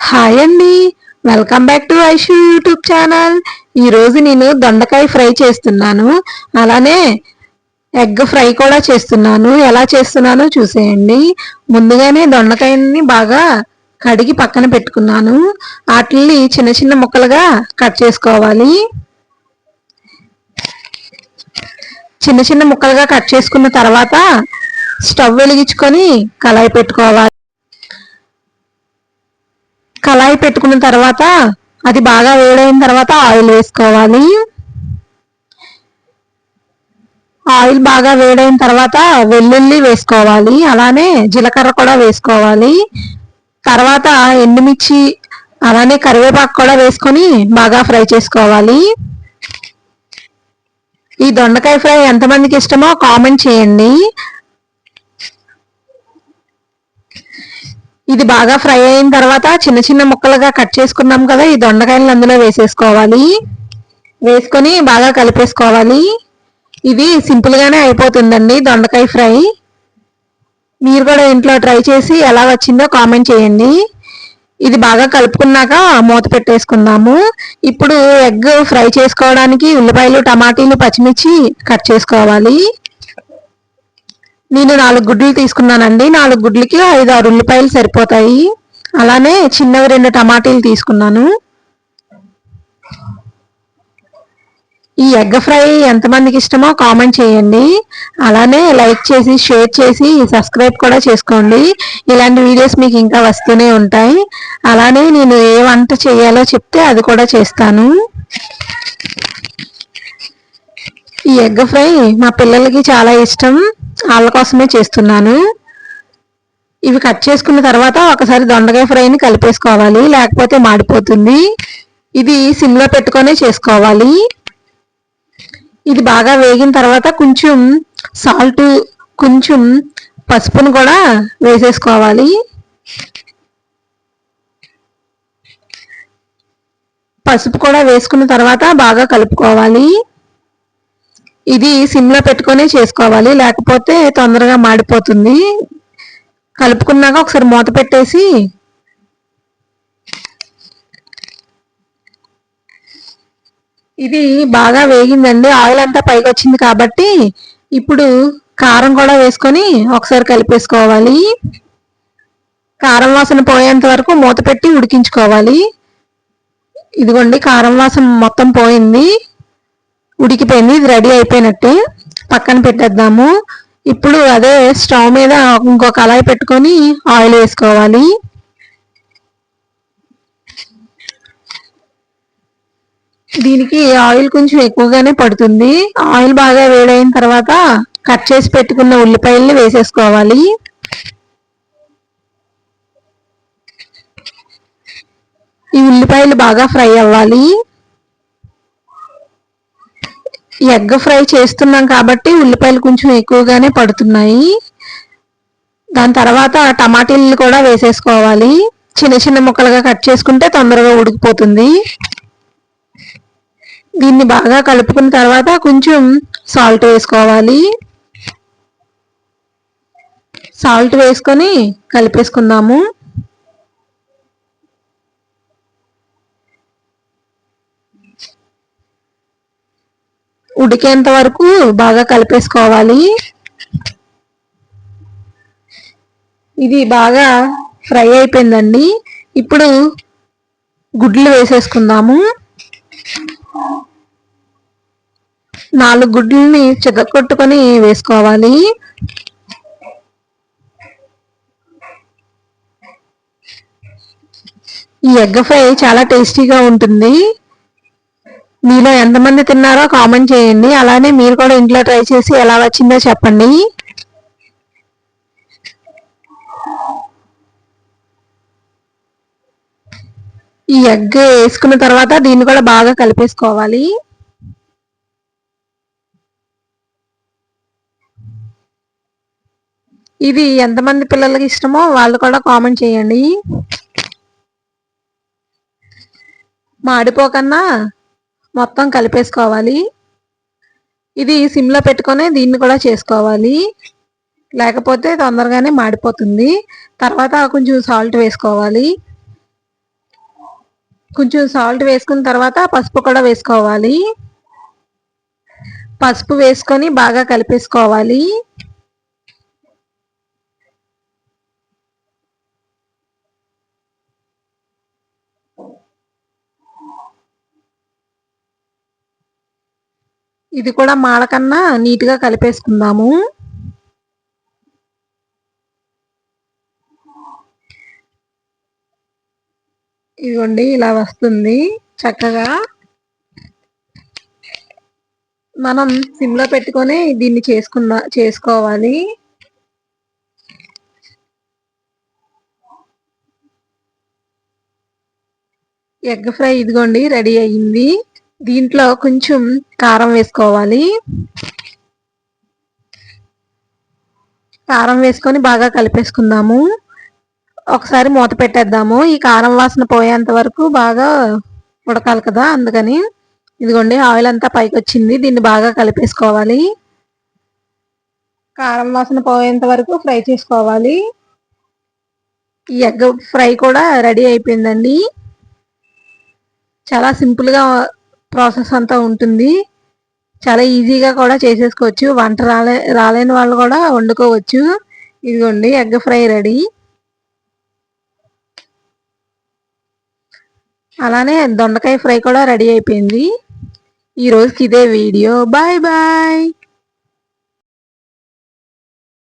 Hi అండి. Welcome back to Aishu YouTube channel ఈరోజు నేను దొండకాయ ఫ్రై చేస్తున్నాను. అలానే ఎగ్ ఫ్రై కూడా చేస్తున్నాను. ఎలా చేస్తున్నానో చూసేయండి. ముందుగానే దొండకాయని బాగా కడిగి పక్కన పెట్టుకున్నాను. వాటిని చిన్న చిన్న ముక్కలుగా కట్ చేసుకోవాలి. చిన్న చిన్న ముక్కలుగా కట్ చేసుకున్న తర్వాత స్టవ్ వెలిగించుకొని కళాయి పెట్టుకోవాలి. కళాయి పెట్టుకున్న తర్వాత అది బాగా వేడైన తర్వాత ఆయిల్ వేసుకోవాలి. ఆయిల్ బాగా వేడైన తర్వాత వెల్లుల్లి వేసుకోవాలి. అలానే జీలకర్ర కూడా వేసుకోవాలి. తర్వాత ఎండుమిర్చి అలానే కరివేపాకు కూడా వేసుకొని బాగా ఫ్రై చేసుకోవాలి. ఈ దొండకాయ ఫ్రై ఎంతమందికి ఇష్టమో కామెంట్ చేయండి. ఇది బాగా ఫ్రై అయిన తర్వాత చిన్న చిన్న ముక్కలుగా కట్ చేసుకున్నాం కదా ఈ దొండకాయలను అందులో వేసేసుకోవాలి. వేసుకొని బాగా కలిపేసుకోవాలి. ఇది సింపుల్గానే అయిపోతుందండి దొండకాయ ఫ్రై. మీరు కూడా ఇంట్లో ట్రై చేసి ఎలా వచ్చిందో కామెంట్ చేయండి. ఇది బాగా కలుపుకున్నాక మూత పెట్టేసుకుందాము. ఇప్పుడు ఎగ్ ఫ్రై చేసుకోవడానికి ఉల్లిపాయలు టమాటీలు పచ్చిమిర్చి కట్ చేసుకోవాలి. నేను నాలుగు గుడ్లు తీసుకున్నానండి. నాలుగు గుడ్లకి ఐదు ఆరు ఉల్లిపాయలు సరిపోతాయి. అలానే చిన్నవి రెండు టమాటీలు తీసుకున్నాను. ఈ ఎగ్ ఫ్రై ఎంతమందికి ఇష్టమో కామెంట్ చేయండి. అలానే లైక్ చేసి షేర్ చేసి సబ్స్క్రైబ్ కూడా చేసుకోండి. ఇలాంటి వీడియోస్ మీకు ఇంకా వస్తూనే ఉంటాయి. అలానే నేను ఏ వంట చేయాలో చెప్తే అది కూడా చేస్తాను. ఈ ఎగ్ ఫ్రై మా పిల్లలకి చాలా ఇష్టం. వాళ్ళ కోసమే చేస్తున్నాను. ఇవి కట్ చేసుకున్న తర్వాత ఒకసారి దొండకాయ ఫ్రైని కలిపేసుకోవాలి లేకపోతే మాడిపోతుంది. ఇది సిమ్లో పెట్టుకొని చేసుకోవాలి. ఇది బాగా వేగిన తర్వాత కొంచెం సాల్ట్ కొంచెం పసుపును కూడా వేసేసుకోవాలి. పసుపు కూడా వేసుకున్న తర్వాత బాగా కలుపుకోవాలి. ఇది సిమ్లో పెట్టుకొని చేసుకోవాలి. లేకపోతే తొందరగా మాడిపోతుంది. కలుపుకున్నాక ఒకసారి మూత పెట్టేసి ఇది బాగా వేగిందండి. ఆయిల్ అంతా పైకి వచ్చింది కాబట్టి ఇప్పుడు కారం కూడా వేసుకొని ఒకసారి కలిపేసుకోవాలి. కారం వాసన పోయేంత వరకు మూత పెట్టి ఉడికించుకోవాలి. ఇదిగోండి కారం వాసన మొత్తం పోయింది. ఉడికిపోయింది. ఇది రెడీ అయిపోయినట్టే. పక్కన పెట్టేద్దాము. ఇప్పుడు అదే స్టవ్ మీద ఇంకో కళాయి పెట్టుకొని ఆయిల్ వేసుకోవాలి. దీనికి ఆయిల్ కొంచెం ఎక్కువగానే పడుతుంది. ఆయిల్ బాగా వేడైన తర్వాత కట్ చేసి పెట్టుకున్న ఉల్లిపాయల్ని వేసేసుకోవాలి. ఈ ఉల్లిపాయలు బాగా ఫ్రై అవ్వాలి. ఎగ్ ఫ్రై చేస్తున్నాం కాబట్టి ఉల్లిపాయలు కొంచెం ఎక్కువగానే పడుతున్నాయి. దాని తర్వాత టమాటీలు కూడా వేసేసుకోవాలి. చిన్న చిన్న ముక్కలుగా కట్ చేసుకుంటే తొందరగా ఉడికిపోతుంది. దీన్ని బాగా కలుపుకున్న తర్వాత కొంచెం సాల్ట్ వేసుకోవాలి. సాల్ట్ వేసుకొని కలిపేసుకుందాము. ఉడికేంత వరకు బాగా కలిపేసుకోవాలి. ఇది బాగా ఫ్రై అయిపోయిందండి. ఇప్పుడు గుడ్లు వేసేసుకుందాము. నాలుగు గుడ్లని చెగకొట్టుకొని వేసుకోవాలి. ఈ ఎగ్ ఫ్రై చాలా టేస్టీగా ఉంటుంది. మీలో ఎంతమంది తిన్నారో కామెంట్ చేయండి. అలానే మీరు కూడా ఇంట్లో ట్రై చేసి ఎలా వచ్చిందో చెప్పండి. ఈ ఎగ్ వేసుకున్న తర్వాత దీన్ని కూడా బాగా కలిపేసుకోవాలి. ఇది ఎంతమంది పిల్లలకి ఇష్టమో వాళ్ళు కూడా కామెంట్ చేయండి. మాడిపోకన్నా మొత్తం కలిపేసుకోవాలి. ఇది సిమ్లో పెట్టుకొని దీన్ని కూడా చేసుకోవాలి. లేకపోతే తొందరగానే మాడిపోతుంది. తర్వాత కొంచెం సాల్ట్ వేసుకోవాలి. కొంచెం సాల్ట్ వేసుకున్న తర్వాత పసుపు కూడా వేసుకోవాలి. పసుపు వేసుకొని బాగా కలిపేసుకోవాలి. ఇది కూడా మాడకన్నా నీట్గా కలిపేసుకుందాము. ఇదిగోండి ఇలా వస్తుంది చక్కగా. మనం సిమ్లో పెట్టుకొని దీన్ని చేసుకున్న చేసుకోవాలి. ఎగ్ ఫ్రై ఇదిగోండి రెడీ అయ్యింది దీంట్లో కొంచెం కారం వేసుకోవాలి. కారం వేసుకొని బాగా కలిపేసుకుందాము. ఒకసారి మూత పెట్టేద్దాము. ఈ కారం వాసన పోయేంత వరకు బాగా ఉడకాలి కదా అందుకని. ఇదిగోండి ఆయిల్ అంతా పైకి వచ్చింది దీన్ని బాగా కలిపేసుకోవాలి. కారం వాసన పోయేంత వరకు ఫ్రై చేసుకోవాలి. ఈ ఎగ్ ఫ్రై కూడా రెడీ అయిపోయిందండి. చాలా సింపుల్గా ప్రాసెస్ అంతా ఉంటుంది. చాలా ఈజీగా కూడా చేసేసుకోవచ్చు. వంట రాలే రాలేని వాళ్ళు కూడా వండుకోవచ్చు. ఇదిగోండి ఎగ్ ఫ్రై రెడీ. అలానే దొండకాయ ఫ్రై కూడా రెడీ అయిపోయింది. ఈ రోజుకి ఇదే వీడియో. Bye bye.